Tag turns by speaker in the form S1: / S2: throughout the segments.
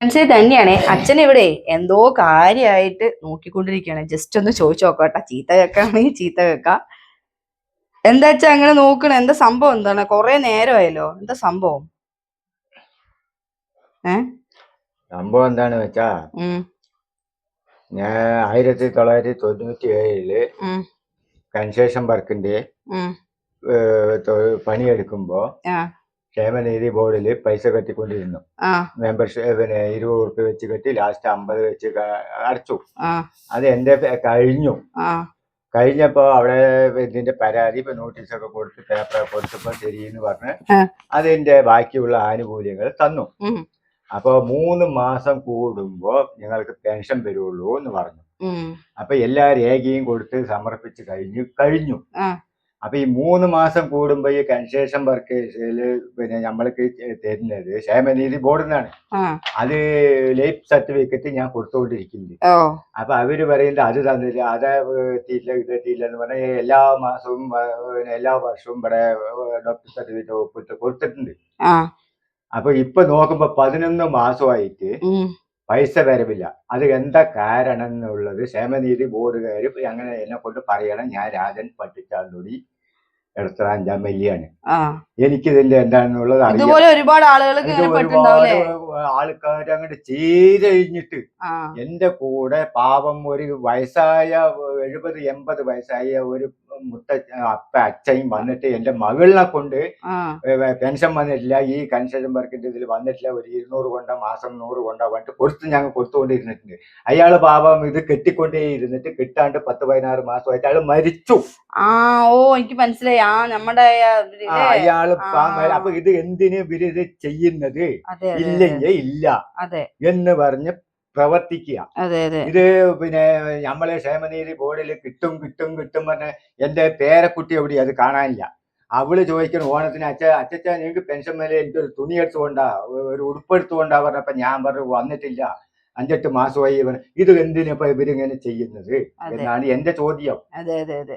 S1: മനസ്സിൽ തന്നെയാണ്. അച്ഛൻ ഇവിടെ എന്തോ കാര്യമായിട്ട് നോക്കിക്കൊണ്ടിരിക്കുകയാണ്. ജസ്റ്റ് ഒന്ന് ചോദിച്ചു നോക്കട്ടെ. ചീത്ത കേക്കാണെങ്കിൽ ചീത്ത കേൾക്കാം. എന്താ വെച്ചാ അങ്ങനെ നോക്കണ? എന്താ സംഭവം? എന്താണ്? കൊറേ നേരമായല്ലോ. എന്താ സംഭവം? ഏ?
S2: സംഭവം എന്താണ് വെച്ചാ ഞാൻ ആയിരത്തി തൊള്ളായിരത്തി തൊണ്ണൂറ്റി
S1: ഏഴിൽ
S2: കൺസേഷൻ വർക്കിന്റെ പണിയെടുക്കുമ്പോ ക്ഷേമനിധി ബോർഡിൽ പൈസ കെട്ടിക്കൊണ്ടിരുന്നു. മെമ്പർഷിപ്പ് പിന്നെ ഇരുപത് ഉറുപ്പ് വെച്ച് കെട്ടി ലാസ്റ്റ് അമ്പത് വെച്ച് അടച്ചു. അത് എന്റെ കഴിഞ്ഞു. കഴിഞ്ഞപ്പോ അവിടെ ഇതിന്റെ പരാതി ഇപ്പൊ നോട്ടീസൊക്കെ കൊടുത്ത് പേപ്പർ കൊടുത്തപ്പോ ശരിയെന്ന് പറഞ്ഞ്. അതിന്റെ ബാക്കിയുള്ള ആനുകൂല്യങ്ങൾ തന്നു. അപ്പൊ മൂന്ന് മാസം കൂടുമ്പോ നിങ്ങൾക്ക് പെൻഷൻ വരുള്ളൂ എന്ന് പറഞ്ഞു അപ്പൊ എല്ലാ രേഖയും കൊടുത്ത് സമർപ്പിച്ച് കഴിഞ്ഞു കഴിഞ്ഞു. അപ്പൊ ഈ മൂന്ന് മാസം കൂടുമ്പോ ഈ കൺസേഷൻ വർക്കേഴ്സിൽ പിന്നെ നമ്മൾക്ക് തരുന്നത് ക്ഷേമനിധി ബോർഡിൽ നിന്നാണ് അത് ലൈഫ് സർട്ടിഫിക്കറ്റ് ഞാൻ കൊടുത്തുകൊണ്ടിരിക്കുന്നത്
S1: ഓ.
S2: അപ്പൊ അവർ പറയുന്നത് അത് തന്നില്ല അത് എത്തിയില്ല ഇത് എത്തിയില്ല എന്ന് പറഞ്ഞാൽ എല്ലാ മാസവും എല്ലാ വർഷവും ഇവിടെ ഡോക്ടർ സർട്ടിഫിക്കറ്റ് ഒപ്പിട്ട് കൊടുത്തിട്ടുണ്ട്. അപ്പൊ ഇപ്പൊ നോക്കുമ്പോ പതിനൊന്ന് മാസമായിട്ട് പൈസ വരവില്ല. അത് എന്താ കാരണം എന്നുള്ളത് ക്ഷേമനിധി ബോർഡുകാർ അങ്ങനെ എന്നെ കൊണ്ട് പറയണം. ഞാൻ രാജൻ പട്ടിച്ചാണ്ടൊടി എടത്തറാഞ്ചാം വലിയാണ്
S1: എനിക്ക്
S2: എനിക്കിതിന്റെ എന്താണെന്നുള്ളത്
S1: ഇതുപോലെ ഒരുപാട് ആളുകൾ
S2: ഒരുപാട് ആൾക്കാർ അങ്ങോട്ട്
S1: ചീരഴിഞ്ഞിട്ട്
S2: എന്റെ കൂടെ പാപം ഒരു വയസ്സായ എഴുപത് എൺപത് വയസ്സായ ഒരു മുത്ത അപ്പ അച്ഛയും വന്നിട്ട് എന്റെ മകളിനെ കൊണ്ട് പെൻഷൻ വന്നിട്ടില്ല. ഈ കൺസെഷൻ വർക്കിന്റെ ഇതിൽ വന്നിട്ടില്ല. ഒരു ഇരുന്നൂറ് കൊണ്ട മാസം നൂറ് കൊണ്ട വന്നിട്ട് കൊടുത്ത് ഞങ്ങൾ കൊടുത്തുകൊണ്ടിരുന്നിട്ടുണ്ട്. അയാൾ പാപം ഇത് കെട്ടിക്കൊണ്ടേ ഇരുന്നിട്ട് കിട്ടാണ്ട് പത്ത് പതിനാറ് മാസമായിട്ട് അയാൾ മരിച്ചു.
S1: ആ ഓ എനിക്ക് മനസ്സിലായി. ആ നമ്മുടെ അയാൾ
S2: അപ്പൊ ഇത് എന്തിനു ഇവർ ഇത് ചെയ്യുന്നത് ഇല്ലെങ്കിൽ ഇല്ല എന്ന് പറഞ്ഞ് പ്രവർത്തിക്കുക. ഇത് പിന്നെ നമ്മളെ ക്ഷേമനീതി ബോർഡിൽ കിട്ടും കിട്ടും കിട്ടും പറഞ്ഞ എന്റെ പേരക്കുട്ടി എവിടെ അത് കാണാനില്ല. അവൾ ചോദിക്കണം ഓണത്തിന് അച്ഛ അച്ഛച്ച നിങ്ങൾക്ക് പെൻഷൻ മേലെ എനിക്കൊരു തുണി എടുത്തുകൊണ്ടാ ഒരു ഉടുപ്പെടുത്തുകൊണ്ടാ പറഞ്ഞപ്പോ ഞാൻ പറഞ്ഞു വന്നിട്ടില്ല. അഞ്ചെട്ട് മാസമായി ഇത് എന്തിനാ ഇവരിങ്ങനെ ചെയ്യുന്നത് എന്നാണ് എന്റെ ചോദ്യം.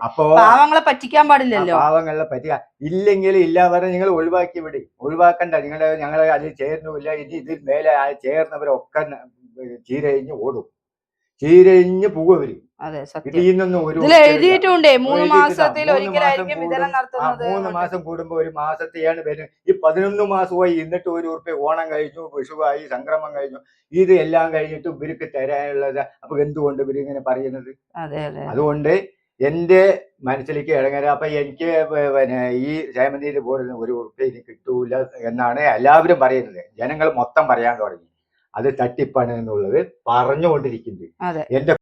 S2: അപ്പോ
S1: പാവങ്ങളെ പറ്റിക്കാൻ പാടില്ലല്ലോ.
S2: പാവങ്ങളെ പറ്റിക്ക ഇല്ലെങ്കിൽ ഇല്ല പറഞ്ഞ നിങ്ങൾ ഒഴിവാക്കി വിടി. ഒഴിവാക്കണ്ട. നിങ്ങളെ ഞങ്ങളെ അതിൽ ചേർന്നില്ല ഇനി ഇതിൽ മേലെ ചേർന്നവരൊക്കെ ചീരഴിഞ്ഞ് ഓടും. ചീരഴിഞ്ഞ്
S1: പോകും
S2: ഇതിൽ
S1: മൂന്ന് മാസത്തിൽ ഒരിക്കലായിരിക്കും വിതരണം നടത്തുന്നത്
S2: മൂന്ന് മാസം കൂടുമ്പോ ഒരു മാസത്തെയാണ് വരുന്നത് ഈ പതിനൊന്ന് മാസമായി എന്നിട്ട് ഒരു ഉറുപ്പ് ഓണം കഴിഞ്ഞു വിഷുവായി സംക്രമം കഴിഞ്ഞു. ഇത് എല്ലാം കഴിഞ്ഞിട്ട് ഇവർക്ക് തരാനുള്ളത് അപ്പൊ എന്തുകൊണ്ട് ഇവർ ഇങ്ങനെ പറയുന്നത്?
S1: അതെ അതെ.
S2: അതുകൊണ്ട് എന്റെ മനസ്സിലേക്ക് ഇടങ്ങര അപ്പൊ എനിക്ക് പിന്നെ ഈ ക്ഷേമനിധി പോലും ഒരു ഉറുപ്പ് ഇനി കിട്ടൂല എന്നാണ് എല്ലാവരും പറയുന്നത്. ജനങ്ങൾ മൊത്തം പറയാൻ തുടങ്ങി. അത് തട്ടിപ്പാണ് എന്നുള്ളത് പറഞ്ഞുകൊണ്ടിരിക്കുന്നത് എന്റെ